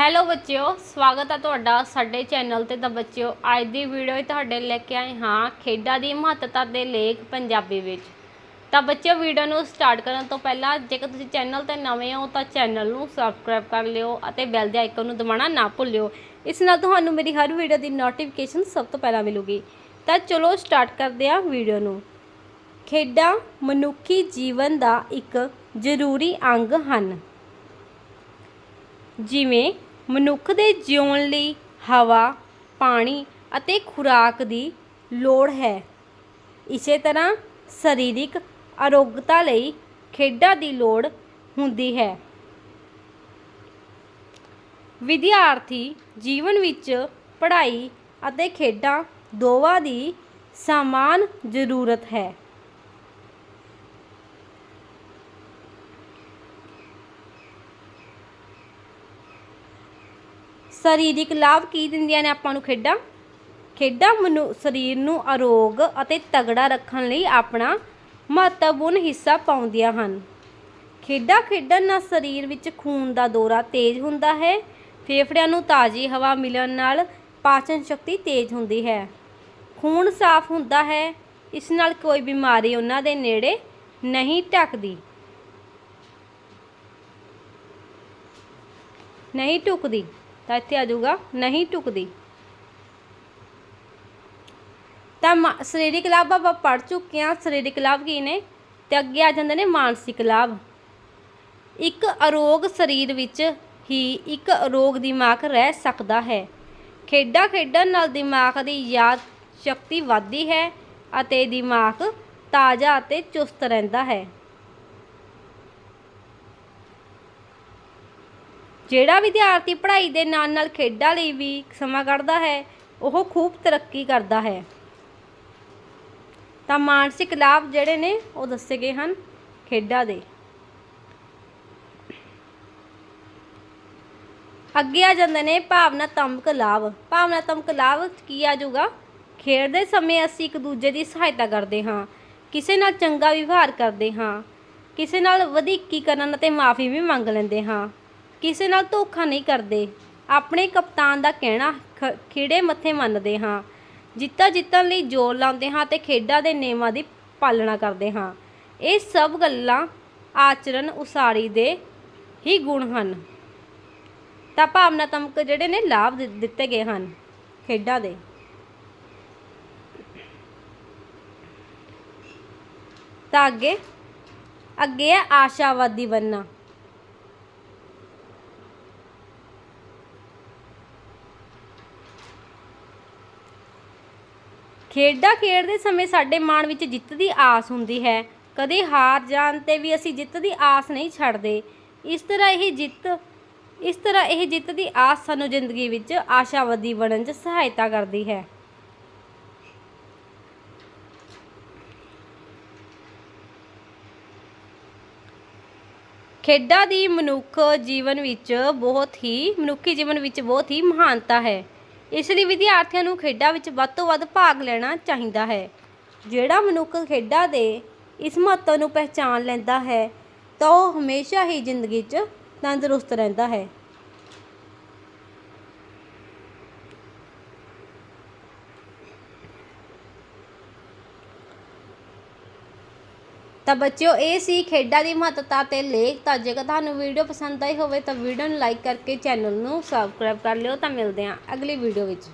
Hello ਬੱਚਿਓ, ਸਵਾਗਤ ਹੈ ਤੁਹਾਡਾ ਸਾਡੇ ਚੈਨਲ ਤੇ ਤਾਂ ਬੱਚਿਓ, ਅੱਜ ਦੀ ਵੀਡੀਓ ਵਿੱਚ ਤੁਹਾਡੇ ਲੈ ਕੇ ਆਏ ਹਾਂ ਖੇਡਾਂ ਦੀ ਮਹੱਤਤਾ ਦੇ ਲੇਖ ਪੰਜਾਬੀ ਵਿੱਚ। ਤਾਂ ਬੱਚਿਓ ਵੀਡੀਓ ਨੂੰ ਸਟਾਰਟ ਕਰਨ ਤੋਂ ਪਹਿਲਾਂ ਜੇਕਰ ਤੁਸੀਂ ਚੈਨਲ ਤੇ ਨਵੇਂ ਹੋ ਤਾਂ ਚੈਨਲ ਨੂੰ ਸਬਸਕ੍ਰਾਈਬ ਕਰ ਲਿਓ ਅਤੇ ਬੈਲ ਦੇ ਆਈਕਨ ਨੂੰ ਦਬਾਉਣਾ ਨਾ ਭੁੱਲਿਓ। ਇਸ ਨਾਲ ਤੁਹਾਨੂੰ ਮੇਰੀ ਹਰ ਵੀਡੀਓ ਦੀ ਨੋਟੀਫਿਕੇਸ਼ਨ ਸਭ ਤੋਂ ਪਹਿਲਾਂ ਮਿਲੂਗੀ। ਤਾਂ ਚਲੋ ਸਟਾਰਟ ਕਰਦੇ ਹਾਂ ਵੀਡੀਓ ਨੂੰ। ਖੇਡਾਂ ਮਨੁੱਖੀ ਜੀਵਨ ਦਾ ਇੱਕ ਜ਼ਰੂਰੀ ਅੰਗ ਹਨ। ਜਿਵੇਂ ਮਨੁੱਖ ਦੇ ਜਿਉਣ ਲਈ ਹਵਾ, ਪਾਣੀ ਅਤੇ ਖੁਰਾਕ ਦੀ ਲੋੜ ਹੈ। ਇਸੇ ਤਰ੍ਹਾਂ ਸਰੀਰਕ ਅਰੋਗਤਾ ਲਈ ਖੇਡਾਂ ਦੀ ਲੋੜ ਹੁੰਦੀ ਹੈ। ਵਿਦਿਆਰਥੀ ਜੀਵਨ ਵਿੱਚ ਪੜ੍ਹਾਈ ਅਤੇ ਖੇਡਾਂ ਦੋਵਾਂ ਦੀ ਸਮਾਨ ਜ਼ਰੂਰਤ ਹੈ। ਸਰੀਰਿਕ ਲਾਭ ਕੀ ਦਿੰਦੀਆਂ ਨੇ ਆਪਾਂ ਨੂੰ ਖੇਡਾਂ? ਖੇਡਾਂ ਮਨੁ, ਸਰੀਰ ਨੂੰ ਅਰੋਗ ਅਤੇ ਤਗੜਾ ਰੱਖਣ ਲਈ ਆਪਣਾ ਮਹੱਤਵਪੂਰਨ ਹਿੱਸਾ ਪਾਉਂਦੀਆਂ ਹਨ। ਖੇਡਾਂ ਖੇਡਣ ਨਾਲ ਸਰੀਰ ਵਿੱਚ ਖੂਨ ਦਾ ਦੌਰਾ ਤੇਜ਼ ਹੁੰਦਾ ਹੈ। ਫੇਫੜਿਆਂ ਨੂੰ ਤਾਜ਼ੀ ਹਵਾ ਮਿਲਣ ਨਾਲ ਪਾਚਨ ਸ਼ਕਤੀ ਤੇਜ਼ ਹੁੰਦੀ ਹੈ। ਖੂਨ ਸਾਫ਼ ਹੁੰਦਾ ਹੈ, ਇਸ ਨਾਲ ਕੋਈ ਬਿਮਾਰੀ ਉਹਨਾਂ ਦੇ ਨੇੜੇ ਨਹੀਂ ਟੱਕਦੀ ਨਹੀਂ ਟੁਕਦੀ ਤਾਂ ਇੱਥੇ ਆ ਜਾਊਗਾ, ਨਹੀਂ ਟੁਕਦੀ। ਤਾਂ ਮਾ- ਸਰੀਰਕ ਲਾਭ ਆਪਾਂ ਪੜ ਚੁੱਕੇ ਹਾਂ, ਸਰੀਰਕ ਲਾਭ ਕੀ ਨੇ? ਤੇ ਅੱਗੇ ਆ ਜਾਂਦੇ ਨੇ ਮਾਨਸਿਕ ਲਾਭ। ਇੱਕ ਅਰੋਗ ਸਰੀਰ ਵਿੱਚ ਹੀ ਇੱਕ ਅਰੋਗ ਦਿਮਾਗ ਰਹਿ ਸਕਦਾ ਹੈ। ਖੇਡਾਂ ਖੇਡਣ ਨਾਲ ਦਿਮਾਗ ਦੀ ਯਾਦ ਸ਼ਕਤੀ ਵੱਧਦੀ ਹੈ ਅਤੇ ਦਿਮਾਗ ਤਾਜ਼ਾ ਅਤੇ ਚੁਸਤ ਰਹਿੰਦਾ ਹੈ। ਜਿਹੜਾ ਵਿਦਿਆਰਥੀ ਪੜ੍ਹਾਈ ਦੇ ਨਾਲ ਨਾਲ ਖੇਡਾਂ ਲਈ ਵੀ ਸਮਾਂ ਕੱਢਦਾ ਹੈ, ਉਹ ਖੂਬ ਤਰੱਕੀ ਕਰਦਾ ਹੈ। ਤਾਂ ਮਾਨਸਿਕ ਲਾਭ ਜਿਹੜੇ ਨੇ, ਉਹ ਦੱਸੇ ਗਏ ਹਨ ਖੇਡਾਂ ਦੇ। ਅੱਗੇ ਆ ਜਾਂਦੇ ਨੇ ਭਾਵਨਾਤਮਕ ਲਾਭ। ਭਾਵਨਾਤਮਕ ਲਾਭ ਕੀ ਆ ਜਾਊਗਾ? ਖੇਡਦੇ ਸਮੇਂ ਅਸੀਂ ਇੱਕ ਦੂਜੇ ਦੀ ਸਹਾਇਤਾ ਕਰਦੇ ਹਾਂ, ਕਿਸੇ ਨਾਲ ਚੰਗਾ ਵਿਵਹਾਰ ਕਰਦੇ ਹਾਂ, ਕਿਸੇ ਨਾਲ ਵਧੀਕੀ ਕਰਨ ਅਤੇ ਮਾਫੀ ਵੀ ਮੰਗ ਲੈਂਦੇ ਹਾਂ। ਕਿਸੇ ਨਾਲ ਧੋਖਾ ਨਹੀਂ ਕਰਦੇ। ਆਪਣੇ ਕਪਤਾਨ ਦਾ ਕਹਿਣਾ, ਖ- ਖਿੜੇ ਮੱਥੇ ਮੰਨਦੇ ਹਾਂ। ਜਿੱਤਾ ਜਿੱਤਣ ਲਈ ਜ਼ੋਰ ਲਾਉਂਦੇ ਹਾਂ ਤੇ ਖੇਡਾਂ ਦੇ ਨਿਯਮਾਂ ਦੀ ਪਾਲਣਾ ਕਰਦੇ ਹਾਂ। ਇਹ ਸਭ ਗੱਲਾਂ ਆਚਰਣ ਉਸਾਰੀ ਦੇ ਹੀ ਗੁਣ ਹਨ। ਤਾਂ ਭਾਵਨਾਤਮਕ ਜਿਹੜੇ ਨੇ ਲਾਭ ਦਿੱਤੇ ਗਏ ਹਨ ਖੇਡਾਂ ਦੇ। ਤਾਂ ਅੱਗੇ ਅੱਗੇ ਹੈ ਆਸ਼ਾਵਾਦੀ ਬਣਨਾ ਖੇਡਾਂ ਖੇਡਦੇ ਸਮੇਂ ਸਾਡੇ ਮਨ ਵਿੱਚ ਜਿੱਤ ਦੀ ਆਸ ਹੁੰਦੀ ਹੈ। ਕਦੇ ਹਾਰ ਜਾਣ ਤੇ ਵੀ ਅਸੀਂ ਜਿੱਤ ਦੀ ਆਸ ਨਹੀਂ ਛੱਡਦੇ। ਇਸ ਤਰ੍ਹਾਂ ਇਹ ਜਿੱਤ, ਇਸ ਤਰ੍ਹਾਂ ਇਹ ਜਿੱਤ ਦੀ ਆਸ ਸਾਨੂੰ ਜ਼ਿੰਦਗੀ ਵਿੱਚ ਆਸ਼ਾਵਾਦੀ ਬਣਨ 'ਚ ਸਹਾਇਤਾ ਕਰਦੀ ਹੈ। ਖੇਡਾਂ ਦੀ ਮਨੁੱਖ ਜੀਵਨ ਵਿੱਚ ਬਹੁਤ ਹੀ, ਮਨੁੱਖੀ ਜੀਵਨ ਵਿੱਚ ਬਹੁਤ ਹੀ ਮਹਾਨਤਾ ਹੈ। ਇਸ ਲਈ ਵਿਦਿਆਰਥੀਆਂ ਨੂੰ ਖੇਡਾਂ ਵਿੱਚ ਵੱਧ ਤੋਂ ਵੱਧ ਭਾਗ ਲੈਣਾ ਚਾਹੀਦਾ ਹੈ। ਜਿਹੜਾ ਮਨੁੱਖ ਖੇਡਾਂ ਦੇ ਇਸ ਮਹੱਤਵ ਨੂੰ ਪਹਿਚਾਨ ਲੈਂਦਾ ਹੈ, ਤਾਂ ਉਹ ਹਮੇਸ਼ਾ ਹੀ ਜ਼ਿੰਦਗੀ 'ਚ ਤੰਦਰੁਸਤ ਰਹਿੰਦਾ ਹੈ। ਤਾਂ ਬੱਚਿਓ, ਇਹ ਸੀ ਖੇਡਾਂ ਦੀ ਮਹੱਤਤਾ ਤੇ ਲੇਖ। ਤਾਂ ਜੇਕਰ ਤੁਹਾਨੂੰ ਵੀਡੀਓ ਪਸੰਦ ਆਈ ਹੋਵੇ ਤਾਂ ਵੀਡੀਓ ਨੂੰ ਲਾਈਕ ਕਰਕੇ ਚੈਨਲ ਨੂੰ ਸਬਸਕ੍ਰਾਈਬ ਕਰ ਲਿਓ। ਤਾਂ ਮਿਲਦੇ ਹਾਂ ਅਗਲੀ ਵੀਡੀਓ ਵਿੱਚ।